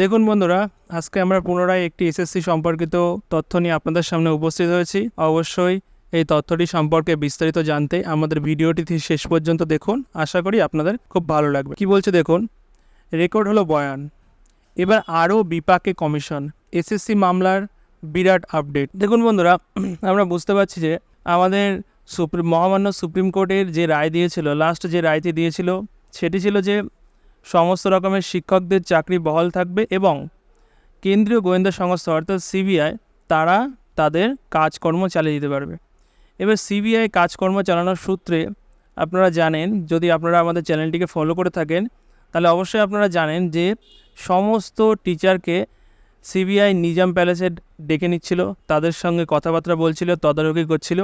দেখুন বন্ধুরা, আজকে আমরা পুনরায় একটি এসএসসি সম্পর্কিত তথ্য নিয়ে আপনাদের সামনে উপস্থিত হয়েছি। অবশ্যই এই তথ্যটি সম্পর্কে বিস্তারিত জানতে আমাদের ভিডিওটি শেষ পর্যন্ত দেখুন। আশা করি আপনাদের খুব ভালো লাগবে। কি বলছে দেখুন, রেকর্ড হলো বয়ান। এবার আরও বিপাকে কমিশন এসএসসি মামলার বিরাট আপডেট। দেখুন বন্ধুরা, আমরা বুঝতে পারছি যে আমাদের সুপ্রিম মহামান্য সুপ্রিম কোর্টের যে রায় দিয়েছিল লাস্ট যে রায়টি দিয়েছিল, সেটি ছিল যে সমস্ত রকমের শিক্ষকদের চাকরি বহাল থাকবে এবং কেন্দ্রীয় গোয়েন্দা সংস্থা অর্থাৎ সিবিআই, তারা তাদের কাজকর্ম চালিয়ে দিতে পারবে। এবার সিবিআই কাজকর্ম চালানোর সূত্রে আপনারা জানেন, যদি আপনারা আমাদের চ্যানেলটিকে ফলো করে থাকেন, তাহলে অবশ্যই আপনারা জানেন যে সমস্ত টিচারকে সিবিআই নিজাম প্যালেসে ডেকে নিচ্ছিল, তাদের সঙ্গে কথাবার্তা বলছিল, তদারকি করছিল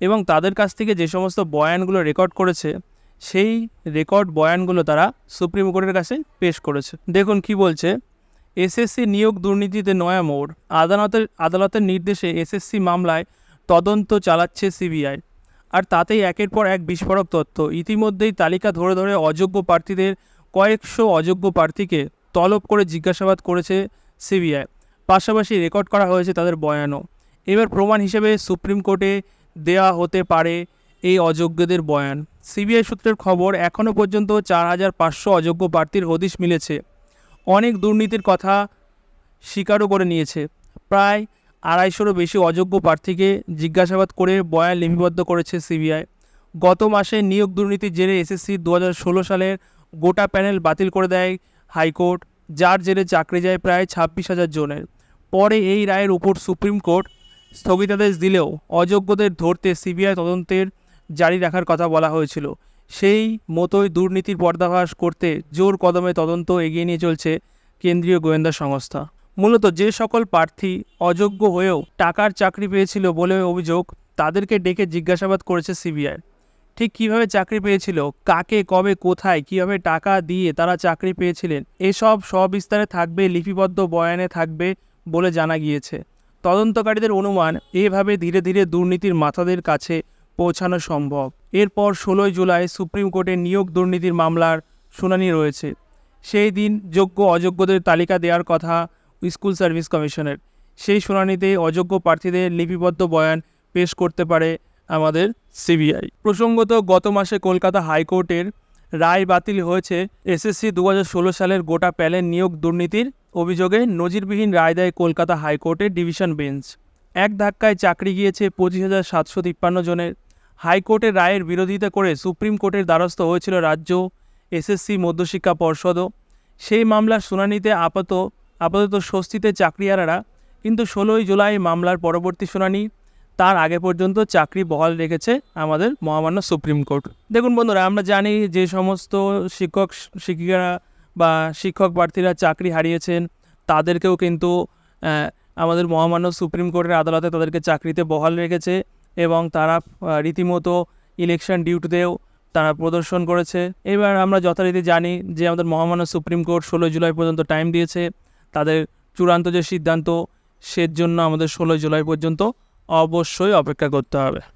এবং তাদের কাছ থেকে যে সমস্ত বয়ানগুলো রেকর্ড করেছে সেই রেকর্ড বয়ানগুলো তারা সুপ্রিম কোর্টের কাছে পেশ করেছে। দেখুন কি বলছে এসএসসি নিয়োগ দুর্নীতিতে নয়া মোড়। আদালতের আদালতের নির্দেশে এসএসসি মামলায় তদন্ত চালাচ্ছে সিবিআই আর তাতেই একের পর এক বিস্ফোরক তথ্য। ইতিমধ্যেই তালিকা ধরে ধরে অযোগ্য প্রার্থীদের কয়েকশো অযোগ্য প্রার্থীকে তলব করে জিজ্ঞাসাবাদ করেছে সিবিআই পাশাপাশি রেকর্ড করা হয়েছে তাদের বয়ানও। এবার প্রমাণ হিসেবে সুপ্রিম কোর্টে দেয়া হতে পারে এই অযোগ্যদের বয়ান। সিবিআই সূত্রের খবর, এখনও পর্যন্ত চার হাজার পাঁচশো অযোগ্য প্রার্থীর হদিশ মিলেছে। অনেক দুর্নীতির কথা স্বীকারও করে নিয়েছে। প্রায় আড়াইশোরও বেশি অযোগ্য প্রার্থীকে জিজ্ঞাসাবাদ করে বয়ান লিপিবদ্ধ করেছে সিবিআই। গত মাসে নিয়োগ দুর্নীতির জেরে এসএসসি দু হাজার ষোলো সালের গোটা প্যানেল বাতিল করে দেয় হাইকোর্ট, যার জেরে চাকরি যায় প্রায় ছাব্বিশ হাজার জনের। পরে এই রায়ের উপর সুপ্রিম কোর্ট স্থগিতাদেশ দিলেও অযোগ্যদের ধরতে সিবিআই তদন্তের জারি রাখার কথা বলা হয়েছিল। সেই মতোই দুর্নীতির পর্দাভাস করতে জোর কদমে তদন্ত এগিয়ে নিয়ে চলছে কেন্দ্রীয় গোয়েন্দা সংস্থা। মূলত যে সকল প্রার্থী অযোগ্য হয়েও টাকার চাকরি পেয়েছিল বলে অভিযোগ তাদেরকে ডেকে জিজ্ঞাসাবাদ করেছে সিবিআই। ঠিক কীভাবে চাকরি পেয়েছিল, কাকে, কবে, কোথায়, কীভাবে টাকা দিয়ে তারা চাকরি পেয়েছিলেন, এসব সবিস্তারে থাকবে, লিপিবদ্ধ বয়ানে থাকবে বলে জানা গিয়েছে। তদন্তকারীদের অনুমান, এভাবে ধীরে ধীরে দুর্নীতির মাথাদের কাছে পৌঁছানো সম্ভব। এরপর ষোলোই জুলাই সুপ্রিম কোর্টে নিয়োগ দুর্নীতির মামলার শুনানি রয়েছে। সেই দিন যোগ্য অযোগ্যদের তালিকা দেওয়ার কথা স্কুল সার্ভিস কমিশনের। সেই শুনানিতে অযোগ্য প্রার্থীদের লিপিবদ্ধ বয়ান পেশ করতে পারে আমাদের সিবিআই। প্রসঙ্গত, গত মাসে কলকাতা হাইকোর্টের রায় বাতিল হয়েছে। এসএসসি দু সালের গোটা প্যালেন নিয়োগ দুর্নীতির অভিযোগে নজিরবিহীন রায় দেয় কলকাতা হাইকোর্টের ডিভিশন বেঞ্চ। এক ধাক্কায় চাকরি গিয়েছে পঁচিশ হাজার সাতশো তিপ্পান্ন জনের। হাইকোর্টের রায়ের বিরোধিতা করে সুপ্রিম কোর্টের দ্বারস্থ হয়েছিল রাজ্য এসএসসি মধ্যশিক্ষা পর্ষদও। সেই মামলার শুনানিতে আপাত আপাতত স্বস্তিতে চাকরিয়ারারা কিন্তু ষোলোই জুলাই মামলার পরবর্তী শুনানি, তার আগে পর্যন্ত চাকরি বহাল রেখেছে আমাদের মহামান্য সুপ্রিম কোর্ট। দেখুন বন্ধুরা, আমরা জানি যে সমস্ত শিক্ষক, শিক্ষিকারা বা শিক্ষক প্রার্থীরা চাকরি হারিয়েছেন, তাদেরকেও কিন্তু আমাদের মহামান্য সুপ্রিম কোর্টের আদালতে তাদেরকে চাকরিতে বহাল রেখেছে। এবং তারা রীতিমতো ইলেকশন ডিউটিতেও তারা প্রদর্শন করেছে। এবার আমরা যথারীতি জানি যে আমাদের মহামান্য সুপ্রিম কোর্ট ষোলো জুলাই পর্যন্ত টাইম দিয়েছে। তাদের চূড়ান্ত যে সিদ্ধান্ত, সের জন্য আমাদের ষোলোই জুলাই পর্যন্ত অবশ্যই অপেক্ষা করতে হবে।